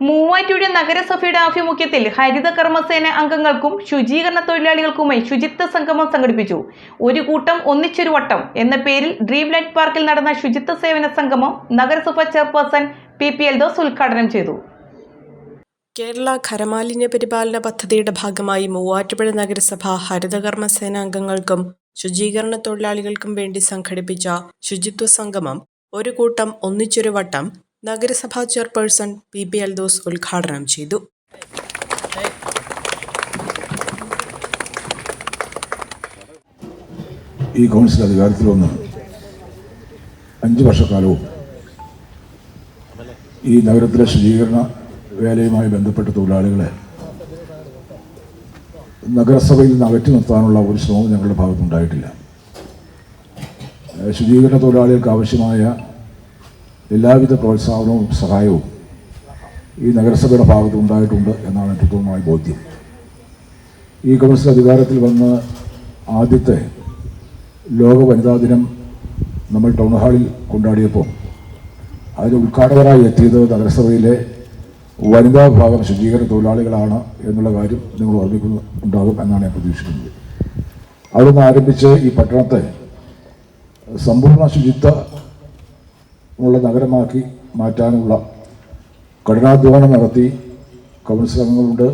മൂവാറ്റുപുഴ നഗരസഭയുടെ ആഭിമുഖ്യത്തിൽ ഹരിത കർമ്മസേന അംഗങ്ങൾക്കും ശുചീകരണ തൊഴിലാളികൾക്കുമായി ശുചിത്വ സംഗമം സംഘടിപ്പിച്ചു. ഒരു കൂട്ടം ഒന്നിച്ചൊരു വട്ടം എന്ന പേരിൽ ഡ്രീം ലൈറ്റ് പാർക്കിൽ നടന്ന ശുചിത്വ സേവന സംഗമം നഗരസഭ ചെയർപേഴ്സൺ പി. പി. എൽ ദോസ് ഉദ്ഘാടനം ചെയ്തു. കേരള ഖരമാലിന്യ പരിപാലന പദ്ധതിയുടെ ഭാഗമായി മൂവാറ്റുപുഴ നഗരസഭ ഹരിതകർമ്മസേന അംഗങ്ങൾക്കും ശുചീകരണ തൊഴിലാളികൾക്കും വേണ്ടി സംഘടിപ്പിച്ച ശുചിത്വ സംഗമം ഒരു കൂട്ടം ഒന്നിച്ചൊരു വട്ടം നഗരസഭാ ചെയർപേഴ്സൺ പി ബി അൽദോസ് ഉദ്ഘാടനം ചെയ്തു. ഈ കൗൺസിൽ അധികാരത്തിൽ വന്ന് അഞ്ച് വർഷക്കാലവും ഈ നഗരത്തിലെ ശുചീകരണ വേലയുമായി ബന്ധപ്പെട്ട തൊഴിലാളികളെ നഗരസഭയിൽ നിന്ന് അകറ്റി നിർത്താനുള്ള ഒരു ശ്രമവും ഞങ്ങളുടെ ഭാഗത്തുണ്ടായിട്ടില്ല. ശുചീകരണ തൊഴിലാളികൾക്ക് ആവശ്യമായ എല്ലാവിധ പ്രോത്സാഹനവും സഹായവും ഈ നഗരസഭയുടെ ഭാഗത്ത് ഉണ്ടായിട്ടുണ്ട് എന്നാണ് എന്റെ പൂർണമായ ബോധ്യം. ഈ കൗൺസിൽ അധികാരത്തിൽ വന്ന് ആദ്യത്തെ ലോക വനിതാ ദിനം നമ്മൾ ടൗൺ ഹാളിൽ കൊണ്ടാടിയപ്പോൾ അതിന് ഉദ്ഘാടകരായി എത്തിയത് നഗരസഭയിലെ വനിതാ വിഭാഗം ശുചീകരണ തൊഴിലാളികളാണ് എന്നുള്ള കാര്യം നിങ്ങൾ ഓർമ്മിക്കുന്നുണ്ടാകും എന്നാണ് ഞാൻ പ്രതീക്ഷിക്കുന്നത്. അവിടുന്ന് ആരംഭിച്ച് ഈ പട്ടണത്തെ സമ്പൂർണ ശുചിത്വമുള്ള നഗരമാക്കി മാറ്റാനുള്ള കഠിനാധ്വാനം നടത്തി കൗൺസിൽ അംഗങ്ങളുണ്ട്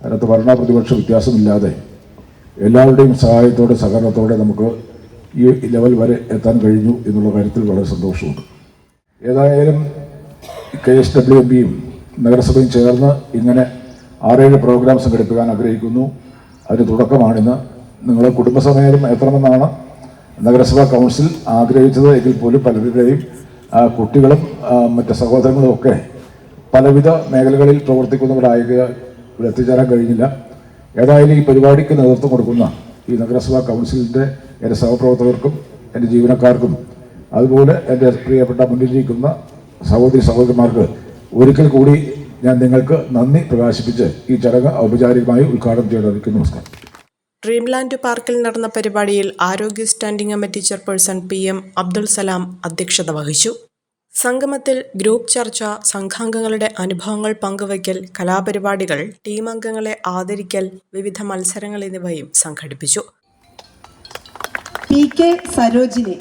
അതിനകത്ത് ഭരണ പ്രതിപക്ഷ വ്യത്യാസമില്ലാതെ എല്ലാവരുടെയും സഹായത്തോടെ സഹകരണത്തോടെ നമുക്ക് ഈ ലെവൽ വരെ എത്താൻ കഴിഞ്ഞു എന്നുള്ള കാര്യത്തിൽ വളരെ സന്തോഷമുണ്ട്. ഏതായാലും കെ എസ് ഡബ്ല്യു എം പിയും നഗരസഭയും ചേർന്ന് ഇങ്ങനെ ആറേഴ് പ്രോഗ്രാം സംഘടിപ്പിക്കാൻ ആഗ്രഹിക്കുന്നു. അതിന് തുടക്കമാണിന്ന്. നിങ്ങൾ കുടുംബസമേതം എത്തണമെന്നാണ് നഗരസഭാ കൗൺസിൽ ആഗ്രഹിച്ചത്. എങ്കിൽ പോലും പലരുടെയും കുട്ടികളും മറ്റ് സഹോദരങ്ങളും ഒക്കെ പലവിധ മേഖലകളിൽ പ്രവർത്തിക്കുന്നവരായ എത്തിച്ചേരാൻ കഴിഞ്ഞില്ല. ഏതായാലും ഈ പരിപാടിക്ക് നേതൃത്വം കൊടുക്കുന്ന ഈ നഗരസഭാ കൗൺസിലിന്റെ എന്റെ സഹപ്രവർത്തകർക്കും എന്റെ ജീവനക്കാർക്കും അതുപോലെ എന്റെ പ്രിയപ്പെട്ട മുന്നിലിരിക്കുന്ന സഹോദരി സഹോദരന്മാർക്ക് ഒരിക്കൽ കൂടി ഞാൻ നിങ്ങൾക്ക് നന്ദി പ്രകാശിപ്പിച്ച് ഈ ചടങ്ങ് ഔപചാരികമായി ഉദ്ഘാടനം ചെയ്തിരിക്കുന്നു നമസ്കാരം. ഡ്രീംലാൻഡ് പാർക്കിൽ നടന്ന പരിപാടിയിൽ ആരോഗ്യ standing committee chairperson P M Abdul Salam അധ്യക്ഷത വഹിച്ചു. സംഗമത്തിൽ ഗ്രൂപ്പ് ചർച്ച സംഘാംഗങ്ങളുടെ അനുഭവങ്ങൾ പങ്കുവയ്ക്കൽ കലാപരിപാടികൾ ടീം അംഗങ്ങളെ ആദരിക്കൽ വിവിധ മത്സരങ്ങൾ എന്നിവയും സംഘടിപ്പിച്ചു. P K Sarojini.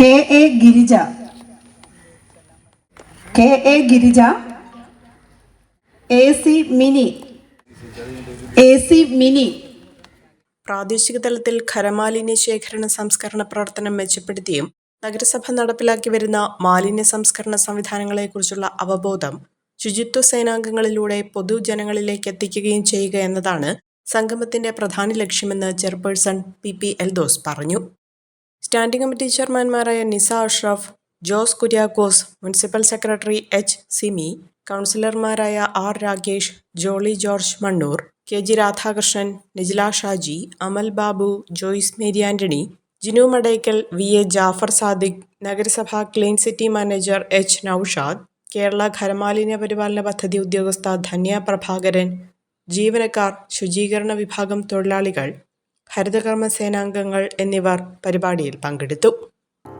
K A Girija. K A Girija C Mini A C Mini പ്രാദേശിക തലത്തിൽ ഖരമാലിന്യ ശേഖരണ സംസ്കരണ പ്രവർത്തനം മെച്ചപ്പെടുത്തിയും നഗരസഭ നടപ്പിലാക്കി വരുന്ന മാലിന്യ സംസ്കരണ സംവിധാനങ്ങളെക്കുറിച്ചുള്ള അവബോധം ശുചിത്വ സേനാംഗങ്ങളിലൂടെ പൊതുജനങ്ങളിലേക്ക് എത്തിക്കുകയും ചെയ്യുക എന്നതാണ് സംഗമത്തിന്റെ പ്രധാന ലക്ഷ്യമെന്ന് ചെയർപേഴ്സൺ പി പി എൽദോസ് പറഞ്ഞു. Standing committee ചെയർമാൻമാരായ Nisa Ashraf Jose Kuriakose municipal secretary H Simi കൗൺസിലർമാരായ R Rakesh Jolly George Mannur K G Radhakrishnan Nijila Shaji Amal Babu Joyce Mary Antony Jinu Madakkal V A Jafar Sadiq നഗരസഭ clean city manager H Naushad Kerala ഖരമാലിന്യ പരിപാലന പദ്ധതി ഉദ്യോഗസ്ഥ ധന്യ പ്രഭാകരൻ ജീവനക്കാർ ശുചീകരണ വിഭാഗം തൊഴിലാളികൾ ഹരിതകർമ്മ സേനാംഗങ്ങൾ എന്നിവർ പരിപാടിയിൽ പങ്കെടുത്തു.